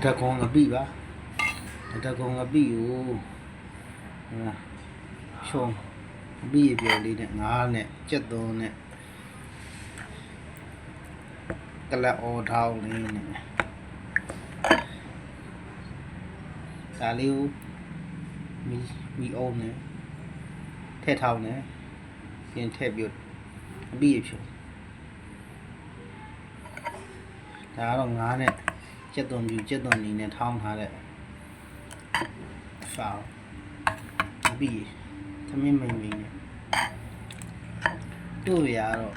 အထက်ကောင်ငပိပါအထက်ကောင်ငပိကိုဟိုရှုံးငပိရပြောလေးနဲ့ငါးနဲ့ကြက်သွန်းနဲ့ကလပ်အော်ထောင်းလေးနဲ့ဒါလေးကိုမီမီအောင်နဲ့ထည့်ထောင်းနဲ့ပြင်ထည့်ပြီးငပိရဖြုံးဒါကတော့ငါးနဲ့ ကျက်သွန်ပြူကျက်သွန်နေနဲ့ထောင်းထားတဲ့ဖောက်ပြီးသမင်းမိန်မိန်နဲ့တို့ရတော့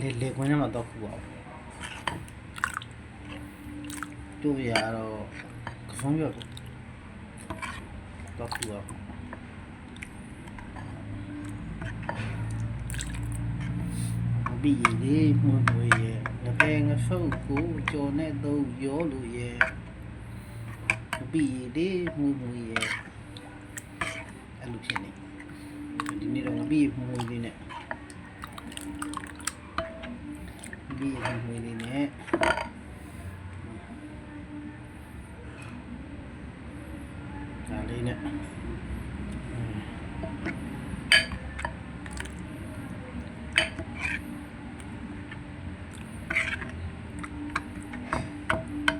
လေလေခွင်းထဲမှာတော့ခုပါဘူးတို့ရတော့ကဖုံးရတော့ခုပါဘူးပြီးလေမွန်မွေရဲ့ ငပဲငဆုပ်ကိုကြော်နဲ့သုံးရောလို့ရဲ့ပြီးလေမွန်မွေရဲ့အဲ့လိုဖြစ်နေဒီနေ့တော့ငပြီးမွန်မွေလေးနဲ့ပြီးမွန်မွေလေးနဲ့ဒါလေးနဲ့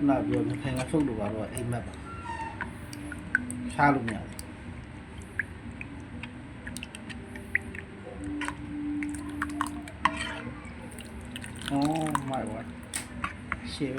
나 비오면 생각 속도 바로 이맵 사루냐 오 마이 갓 시에